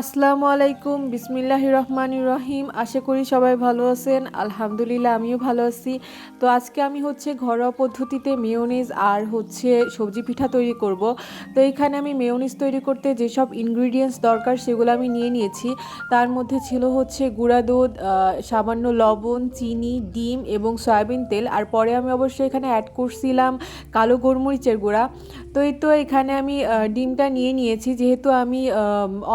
আসসালামু আলাইকুম বিসমিল্লাহ রহমান রহিম। আশা করি সবাই ভালো আছেন। আলহামদুলিল্লাহ, আমিও ভালো আছি। তো আজকে আমি হচ্ছে ঘরোয়া পদ্ধতিতে মেয়োনিজ আর হচ্ছে সবজি পিঠা তৈরি করব। তো এখানে আমি মেয়োনিজ তৈরি করতে যেসব ইনগ্রিডিয়েন্টস দরকার সেগুলো আমি নিয়ে নিয়েছি। তার মধ্যে ছিল হচ্ছে গুঁড়া দুধ সামান্য লবণ, চিনি, ডিম এবং সয়াবিন তেল। আর পরে আমি অবশ্যই এখানে অ্যাড করছিলাম কালো গোলমরিচের গুঁড়া। তো এই তো এখানে আমি ডিমটা নিয়ে নিয়েছি। যেহেতু আমি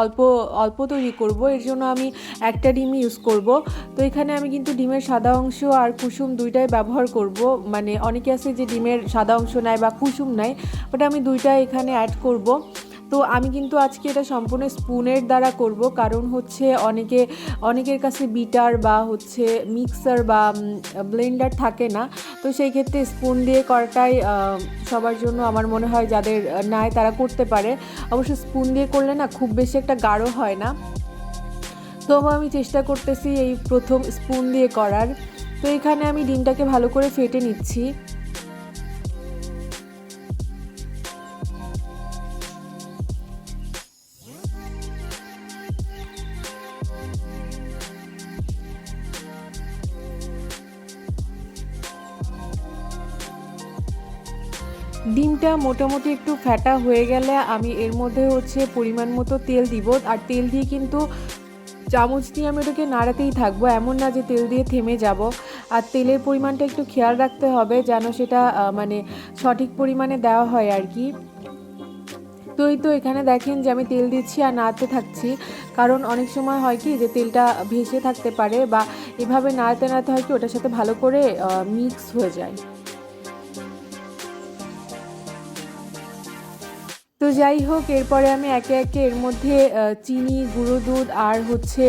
অল্প অল্প তৈরি করব, এর জন্য আমি একটা ডিমই ইউজ করব। তো এখানে আমি কিন্তু ডিমের সাদা অংশ আর কুসুম দুইটাই ব্যবহার করব। মানে অনেকে আছে যে ডিমের সাদা অংশ নেয় বা কুসুম নেয় বাট আমি দুইটাই এখানে অ্যাড করব। তো আমি কিন্তু আজকে এটা সম্পূর্ণ স্পুনের দ্বারা করব, কারণ হচ্ছে অনেকে, অনেকের কাছে বিটার বা হচ্ছে মিক্সার বা ব্লেন্ডার থাকে না। তো সেই ক্ষেত্রে স্পুন দিয়ে করাটাই সবার জন্য আমার মনে হয় যাদের নাই তারা করতে পারে। অবশ্য স্পুন দিয়ে করলে না খুব বেশি একটা গাঢ় হয় না। তো আমি চেষ্টা করতেছি এই প্রথম স্পুন দিয়ে করার। তো এখানে আমি ডিমটাকে ভালো করে ফেটে নিচ্ছি। ডিমটা মোটামুটি একটু ফ্যাটা হয়ে গেলে আমি এর মধ্যে হচ্ছে পরিমাণ মতো তেল দিব। আর তেল দিয়ে কিন্তু চামচ দিয়ে আমি ওটাকে নাড়াতেই থাকব, এমন না যে তেল দিয়ে থেমে যাব। আর তেলের পরিমাণটা একটু খেয়াল রাখতে হবে যেন সেটা মানে সঠিক পরিমাণে দেওয়া হয় আর কি। তো এই তো এখানে দেখেন যে আমি তেল দিচ্ছি আর নাড়তে থাকছি। কারণ অনেক সময় হয় কি যে তেলটা ভেসে থাকতে পারে বা এভাবে নাড়তে নাড়তে হয় কি ওটার সাথে ভালো করে মিক্স হয়ে যায়। তো যাই হোক, এরপরে আমি একে একে এর মধ্যে চিনি, গুঁড়ো দুধ আর হচ্ছে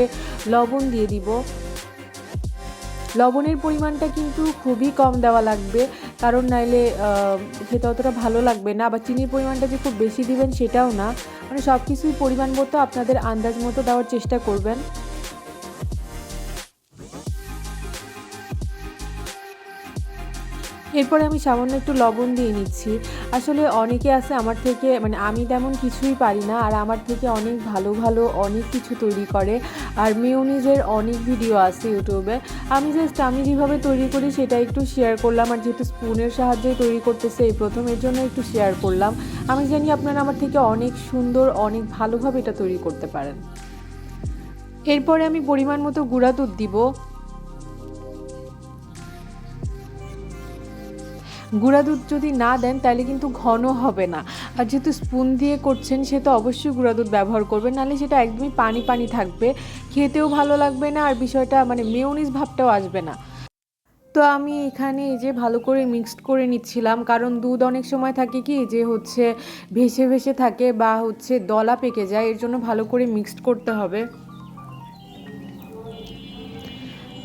লবণ দিয়ে দিব। লবণের পরিমাণটা কিন্তু খুবই কম দেওয়া লাগবে, কারণ নাইলে খেতে অতটা ভালো লাগবে না। বা চিনির পরিমাণটা যে খুব বেশি দিবেন সেটাও না। মানে সব কিছুই পরিমাণ মতো আপনাদের আন্দাজ মতো দেওয়ার চেষ্টা করবেন। এরপরে আমি সামান্য একটু লবণ দিয়ে নিচ্ছি। আসলে অনেকে আছে আমার থেকে মানে আমি তেমন কিছুই পারি না, আর আমার থেকে অনেক ভালো ভালো অনেক কিছু তৈরি করে। আর মেয়োনিজের অনেক ভিডিও আছে ইউটিউবে। আমি জাস্ট আমি যেভাবে তৈরি করি সেটা একটু শেয়ার করলাম, আর যেহেতু স্পুনের সাহায্যে তৈরি করতেছে, এই প্রথম এর জন্য একটু শেয়ার করলাম। আমি জানি আপনারা আমার থেকে অনেক সুন্দর, অনেক ভালোভাবে এটা তৈরি করতে পারেন। এরপরে আমি পরিমাণ মতো গুঁড়া দুধ দিব। গুঁড়া দুধ যদি না দেন, তাহলে কিন্তু ঘন হবে না। আর যেহেতু স্পুন দিয়ে করছেন, সে তো অবশ্যই গুঁড়া দুধ ব্যবহার করবেন। নাহলে সেটা একদমই পানি পানি থাকবে। খেতেও ভালো লাগবে না, আর বিষয়টা মানে মেয়োনিজ ভাবটাও আসবে না। তো আমি এখানে এই যে ভালো করে মিক্সড করে নিচ্ছিলাম। কারণ দুধ অনেক সময় থাকে কি, যে হচ্ছে ভেসে ভেসে থাকে বা হচ্ছে দলা পেকে যায়, এর জন্য ভালো করে মিক্সড করতে হবে।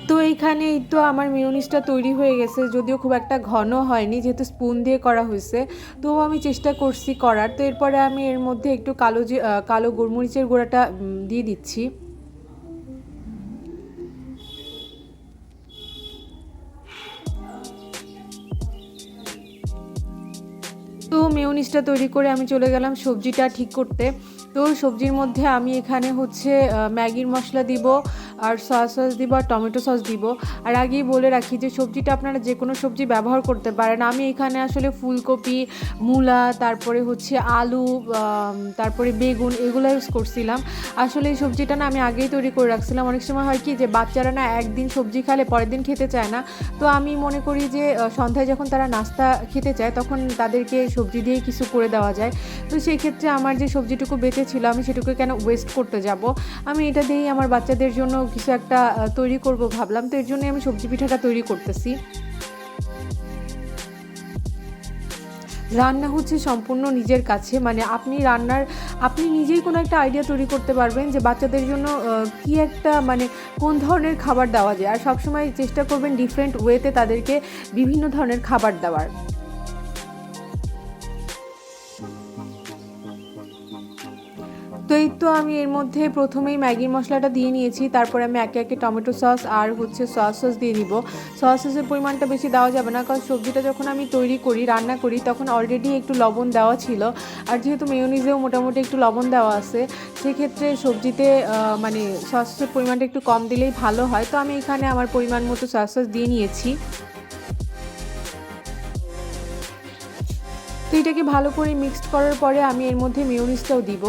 তো এইখানে এই তো আমার মিউনিসটা তৈরি হয়ে গেছে, যদিও খুব একটা ঘন হয়নি, যেহেতু স্পুন দিয়ে করা হয়েছে। তো আমি চেষ্টা করছি করার। তো এরপরে আমি এর মধ্যে একটু কালো যে কালো গোলমরিচের গোড়াটা দিয়ে দিচ্ছি। তো মেয়োনিজটা তৈরি করে আমি চলে গেলাম সবজিটা ঠিক করতে। তো সবজির মধ্যে আমি এখানে হচ্ছে ম্যাগির মশলা দিব আর সয়া সস দিব আর টমেটো সস দিব। আর আগেই বলে রাখি যে সবজিটা আপনারা যে কোনো সবজি ব্যবহার করতে পারেন। আমি এখানে আসলে ফুলকপি, মূলা, তারপরে হচ্ছে আলু তারপরে বেগুন এগুলো ইউজ করছিলাম। আসলে এই সবজিটা না আমি আগেই তৈরি করে রাখছিলাম। অনেক সময় হয় কি যে বাচ্চারা না একদিন সবজি খালে পরের দিন খেতে চায় না। তো আমি মনে করি যে সন্ধ্যায় যখন তারা নাস্তা খেতে চায় তখন তাদেরকে সবজি দিয়ে কিছু করে দেওয়া যায়। তো সেই ক্ষেত্রে আমার যে সবজিটুকু বেঁচে ছিল আমি সেটুকু কেন ওয়েস্ট করতে যাব? আমি এটা দিয়েই আমার বাচ্চাদের জন্য কিছু একটা তৈরি করব ভাবলাম, তো এর জন্যই আমি সবজি পিঠাটা তৈরি করতেছি। রান্না হচ্ছে সম্পূর্ণ নিজের কাছে মানে আপনি রান্নার, আপনি নিজেই কোনো একটা আইডিয়া তৈরি করতে পারবেন যে বাচ্চাদের জন্য কি একটা মানে কোন ধরনের খাবার দেওয়া যায়। আর সবসময় চেষ্টা করবেন ডিফারেন্ট ওয়েতে তাদেরকে বিভিন্ন ধরনের খাবার দেওয়ার। তো তো আমি এর মধ্যে প্রথমেই ম্যাগির মশলাটা দিয়ে নিয়েছি, তারপরে আমি একে একে টমেটো সস আর হচ্ছে সস সস দিয়ে দিব। সস সসের পরিমাণটা বেশি দেওয়া যাবে না, কারণ সবজিটা যখন আমি তৈরি করি, রান্না করি, তখন অলরেডি একটু লবণ দেওয়া ছিল। আর যেহেতু মেয়নিজেও মোটামুটি একটু লবণ দেওয়া আছে, সেক্ষেত্রে সবজিতে মানে সস সসের পরিমাণটা একটু কম দিলেই ভালো হয়। তো আমি এখানে আমার পরিমাণ মতো সস সস দিয়ে নিয়েছি। তো এটাকে ভালো করে মিক্সড করার পরে আমি এর মধ্যে মেয়নিজটাও দিব।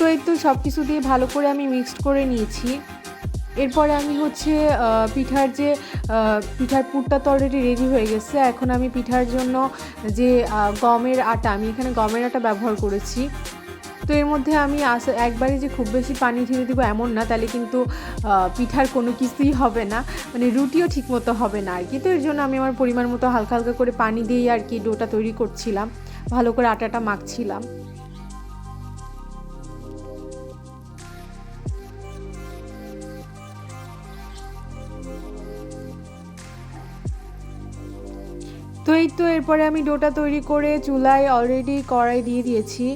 তো এই তো সব কিছু দিয়ে ভালো করে আমি মিক্সড করে নিয়েছি। এরপরে আমি হচ্ছে পিঠার যে পিঠার পুরটা তো অলরেডি রেডি হয়ে গেছে। এখন আমি পিঠার জন্য যে গমের আটা, আমি এখানে গমের আটা ব্যবহার করেছি। তো এর মধ্যে আমি একবারে যে খুব বেশি পানি ঢেলে দিব এমন না, তাহলে কিন্তু পিঠার কোনো কিছুই হবে না। মানে রুটিও ঠিকমতো হবে না আর কি তো এর জন্য আমি আমার পরিমাণ মতো হালকা হালকা করে পানি দিয়েই আর কি ডোটা তৈরি করছিলাম। ভালো করে আটাটা মাখছিলাম। তো এই তো এরপরে আমি ডোটা তৈরি করে চুলায় অলরেডি কড়াই দিয়ে দিয়েছি।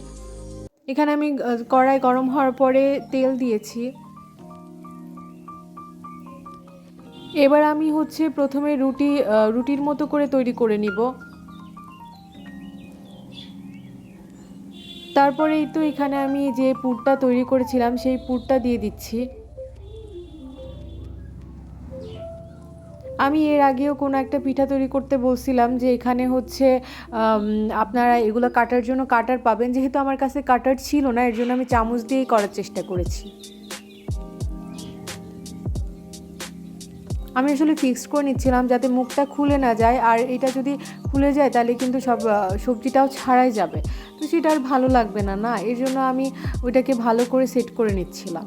এখানে আমি কড়াই গরম হওয়ার পরে তেল দিয়েছি। এবার আমি হচ্ছে প্রথমে রুটি রুটির মতো করে তৈরি করে নিব। তারপরেই তো এখানে আমি যে পুরটা তৈরি করেছিলাম, সেই পুরটা দিয়ে দিচ্ছি। আমি এর আগেও কোনো একটা পিঠা তৈরি করতে বলছিলাম যে এখানে হচ্ছে আপনারা এগুলো কাটার জন্য কাটার পাবেন। যেহেতু আমার কাছে কাটার ছিল না, এর জন্য আমি চামচ দিয়েই করার চেষ্টা করেছি। আমি আসলে ফিক্সড করে নিচ্ছিলাম যাতে মুখটা খুলে না যায়। আর এটা যদি খুলে যায়, তাহলে কিন্তু সব সবজিটাও ছাড়াই যাবে। তো সেটা আর ভালো লাগবে না না? এর জন্য আমি ওইটাকে ভালো করে সেট করে নিচ্ছিলাম।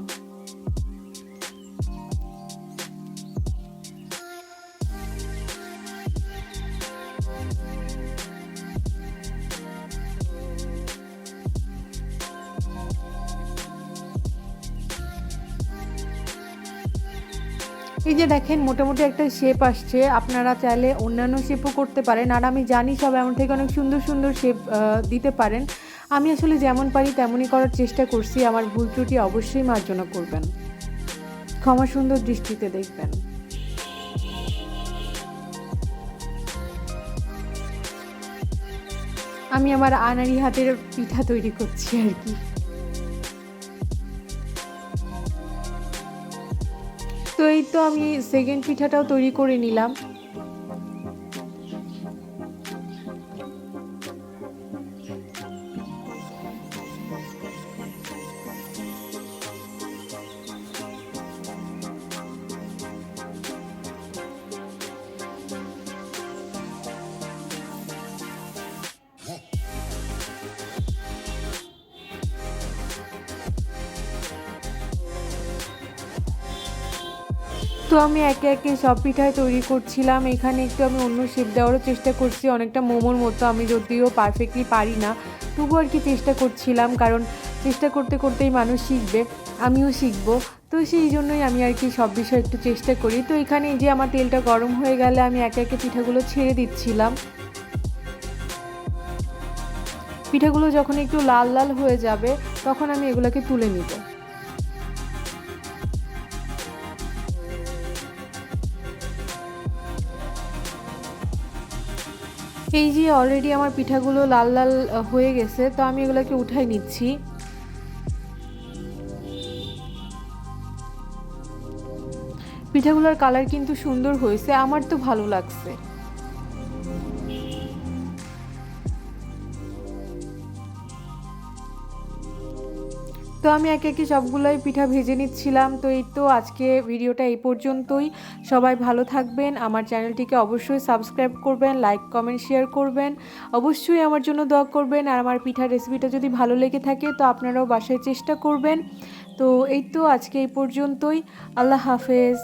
এই যে দেখেন, মোটামুটি একটা শেপ আসছে। আপনারা চাইলে অন্যান্য শেপও করতে পারেন। আর আমি জানি সব এমন থেকে অনেক সুন্দর সুন্দর শেপ দিতে পারেন। আমি আসলে যেমন পারি তেমনই করার চেষ্টা করছি। আমার ভুল ত্রুটি অবশ্যই মার্জনা করবেন। ক্ষমা সুন্দর দৃষ্টিতে দেখবেন। আমি আমার আনারি হাতের পিঠা তৈরি করছি আর কি। তো এই তো আমি সেকেন্ড পিঠাটাও তৈরি করে নিলাম। তো আমি একে একে সব পিঠাই তৈরি করছিলাম। এখানে একটু আমি অন্য শেপ দেওয়ারও চেষ্টা করছি। অনেকটা মোমোর মতো আমি যদিও পারফেক্টলি পারি না তবু আর কি চেষ্টা করছিলাম। কারণ চেষ্টা করতে করতেই মানুষ শিখবে, আমিও শিখব। তো সেই জন্যই আমি আর কি সব বিষয়ে একটু চেষ্টা করি। তো এখানে যে আমার তেলটা গরম হয়ে গেলে আমি একে একে পিঠাগুলো ছেড়ে দিচ্ছিলাম। পিঠাগুলো যখন একটু লাল লাল হয়ে যাবে, তখন আমি এগুলোকে তুলে নিব। এই যে অলরেডি আমার পিঠাগুলো লাল লাল হয়ে গেছে, তো আমি এগুলোকে উঠাই নিচ্ছি। পিঠাগুলোর কালার কিন্তু সুন্দর হয়েছে, আমার তো ভালো লাগছে। তো আমি একে একে সবগুলোই পিঠা ভেজে নিচ্ছিলাম। তো এই তো আজকে ভিডিওটা এই পর্যন্তই। সবাই ভালো থাকবেন। আমার চ্যানেলটিকে অবশ্যই সাবস্ক্রাইব করবেন, লাইক, কমেন্ট, শেয়ার করবেন। অবশ্যই আমার জন্য দোয়া করবেন। আর আমার পিঠার রেসিপিটা যদি ভালো লেগে থাকে, তো আপনারাও বাসায় চেষ্টা করবেন। তো এই তো আজকে এই পর্যন্তই। আল্লাহ হাফেজ।